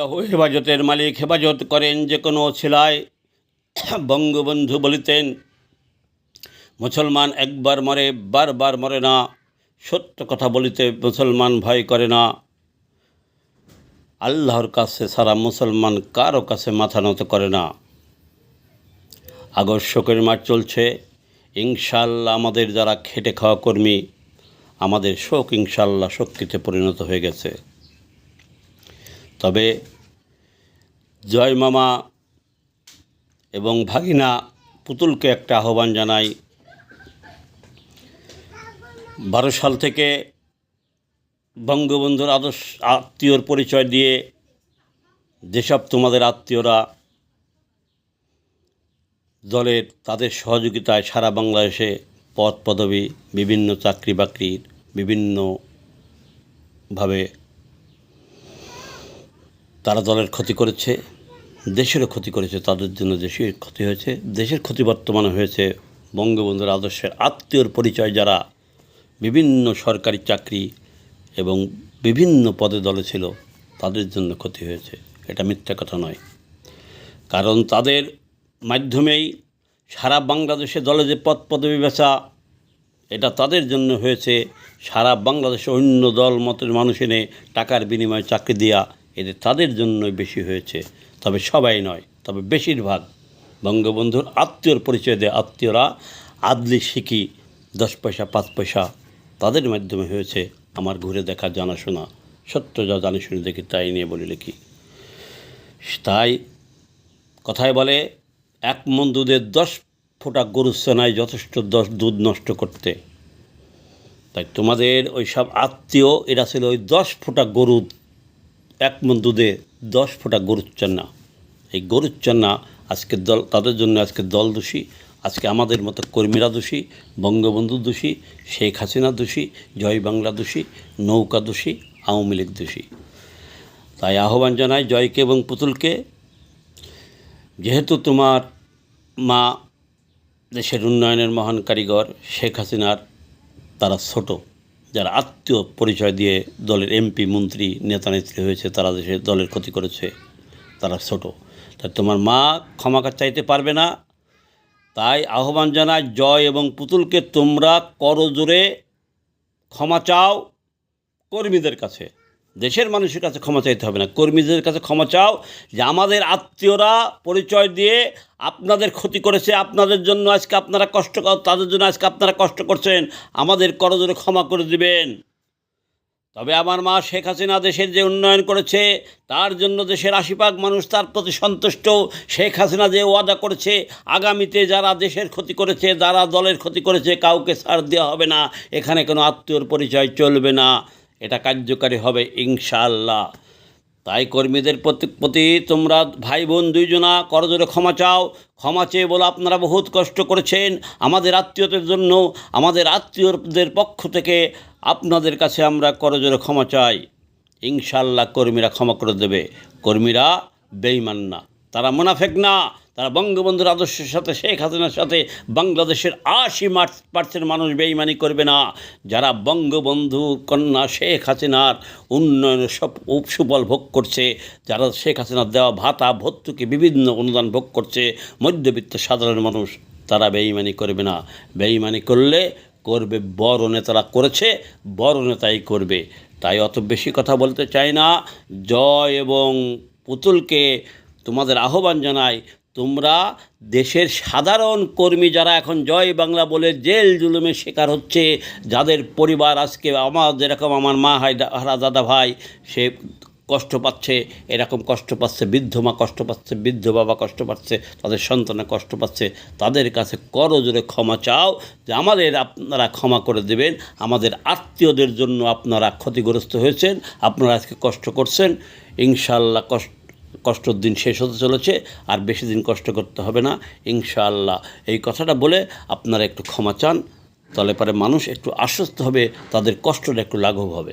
আল্লাহ হেফাজতের মালিক হেফাজত করেন যে কোনো ছেলায় বঙ্গবন্ধু বলিতেন, মুসলমান একবার মরে, বারবার মরে না, সত্য কথা বলিতে মুসলমান ভয় করে না। আল্লাহর কাছে সারা মুসলমান কারও কাছে মাথা নত করে না। আগস্ট শোকের মাঠ চলছে ইনশাল্লাহ আমাদের যারা খেটে খাওয়া কর্মী, আমাদের শোক ইনশাল্লাহ শক্তিতে পরিণত হয়ে গেছে। তবে জয় মামা এবং ভাগিনা পুতুলকে একটা আহ্বান জানাই। বারো সাল থেকে বঙ্গবন্ধুর আদর্শ, আত্মীয়র পরিচয় দিয়ে যেসব তোমাদের আত্মীয়রা দলের তাদের সহযোগিতায় সারা বাংলাদেশে পদ পদবি, বিভিন্ন চাকরি বাকরির বিভিন্নভাবে তারা দলের ক্ষতি করেছে, দেশেরও ক্ষতি করেছে, তাদের জন্য দেশের ক্ষতি হয়েছে। দেশের ক্ষতি বর্তমানে হয়েছে বঙ্গবন্ধুর আদর্শের আত্মীয়র পরিচয় যারা বিভিন্ন সরকারি চাকরি এবং বিভিন্ন পদে দলে ছিল, তাদের জন্য ক্ষতি হয়েছে। এটা মিথ্যা কথা নয়। কারণ তাদের মাধ্যমেই সারা বাংলাদেশে দলে যে পদ পদবি বেচা, এটা তাদের জন্য হয়েছে। সারা বাংলাদেশে অন্য দল মতের মানুষ এনে টাকার বিনিময়ে চাকরি দেওয়া এটা তাদের জন্যই বেশি হয়েছে। তবে সবাই নয়, তবে বেশিরভাগ বঙ্গবন্ধুর আত্মীয়র পরিচয় দেয় আত্মীয়রা আদলি শিখি দশ পয়সা, পাঁচ পয়সা তাদের মাধ্যমে হয়েছে। আমার ঘুরে দেখা, জানাশোনা, সত্য যা জানি শুনে দেখি তাই নিয়ে বলি লিখি। তাই কথায় বলে, এক মন দশ ফোঁটা গরুর সেনায় যথেষ্ট দশ দুধ নষ্ট করতে। তাই তোমাদের ওই সব আত্মীয়, এরা ছিল ওই দশ ফোঁটা গরু এক মন দুধে দশ ফোঁটা গরুর চান্না। এই গরুর চান্না আজকে দল, তাদের জন্য আজকে দল দোষী, আজকে আমাদের মতো কর্মীরা দোষী, বঙ্গবন্ধু দোষী, শেখ হাসিনা দোষী, জয় বাংলা দোষী, নৌকা দোষী, আওয়ামী লীগ দোষী। তাই আহ্বান জানাই জয়কে এবং পুতুলকে, যেহেতু তোমার মা দেশের উন্নয়নের মহান কারিগর শেখ হাসিনার, তারা ছোট। যারা আত্মীয় পরিচয় দিয়ে দলের এমপি মন্ত্রী, নেতা, নেত্রী হয়েছে, তারা দেশে দলের ক্ষতি করেছে, তারা ছোট। তাই তোমার মা ক্ষমা চাইতে পারবে না। তাই আহ্বান জানায় জয় এবং পুতুলকে তোমরা করজোরে ক্ষমা চাও কর্মীদের কাছে। দেশের মানুষের কাছে ক্ষমা চাইতে হবে না। কর্মীদের কাছে ক্ষমা চাও যে আমাদের আত্মীয়রা পরিচয় দিয়ে আপনাদের ক্ষতি করেছে, আপনাদের জন্য আজকে আপনারা কষ্ট তাদের জন্য আজকে আপনারা কষ্ট করছেন, আমাদের করজোরে ক্ষমা করে দিবেন। তবে আমার মা শেখ হাসিনা দেশের যে উন্নয়ন করেছে, তার জন্য দেশের আশিপাগ মানুষ তার প্রতি সন্তুষ্ট। শেখ হাসিনা যে ওয়াদা করেছে, আগামীতে যারা দেশের ক্ষতি করেছে, যারা দলের ক্ষতি করেছে, কাউকে ছাড় দেওয়া হবে না। এখানে কোনো আত্মীয়র পরিচয় চলবে না। এটা কার্যকারী হবে, ইনশাআল্লাহ। তাই কর্মীদের প্রতি প্রতি তোমরা ভাই বোন দুইজনা করজোরে ক্ষমা চাও। ক্ষমা চেয়ে বলে আপনারা বহুত কষ্ট করেছেন। আমাদের আত্মীয়দের জন্য, আমাদের আত্মীয়দের পক্ষ থেকে আপনাদের কাছে আমরা করজোরে ক্ষমা চাই। ইনশাল্লাহ কর্মীরা ক্ষমা করে দেবে। কর্মীরা বেইমান না। তারা মুনাফেক না। তারা বঙ্গবন্ধুর আদর্শের সাথে, শেখ হাসিনার সাথে বাংলাদেশের আশি পার্সেন্ট মানুষ বেইমানি করবে না। যারা বঙ্গবন্ধু কন্যা শেখ হাসিনার উন্নয়নের সব সুফল ভোগ করছে, যারা শেখ হাসিনার দেওয়া ভাতা, ভর্তুকি, বিভিন্ন অনুদান ভোগ করছে, মধ্যবিত্ত সাধারণ মানুষ, তারা বেইমানি করবে না। বেইমানি করলে করবে বড় নেতারা করেছে, বড় নেতাই করবে। তাই অত বেশি কথা বলতে চাই না। জয় এবং পুতুলকে তোমাদের আহ্বান জানাই তোমরা দেশের সাধারণ কর্মী যারা এখন জয় বাংলা বলে জেল জুলুমের শিকার হচ্ছে, যাদের পরিবার আজকে আমার যেরকম আমার মা হাই হারা দাদা ভাই, সে কষ্ট পাচ্ছে, এরকম কষ্ট পাচ্ছে, বৃদ্ধ মা কষ্ট পাচ্ছে, বৃদ্ধ বাবা কষ্ট পাচ্ছে, তাদের সন্তানে কষ্ট পাচ্ছে, তাদের কাছে করজোরে ক্ষমা চাও, যে আমাদের আপনারা ক্ষমা করে দেবেন, আমাদের আত্মীয়দের জন্য আপনারা ক্ষতিগ্রস্ত হয়েছেন, আপনারা আজকে কষ্ট করছেন ইনশাল্লাহ কষ্ট কষ্টর দিন শেষ হতে চলেছে, আর বেশি দিন কষ্ট করতে হবে না, ইনশাআল্লাহ। এই কথাটা বলে আপনারা একটু ক্ষমা চান তাহলে পরে মানুষ একটু আশ্বস্ত হবে, তাদের কষ্টটা একটু লাঘব হবে।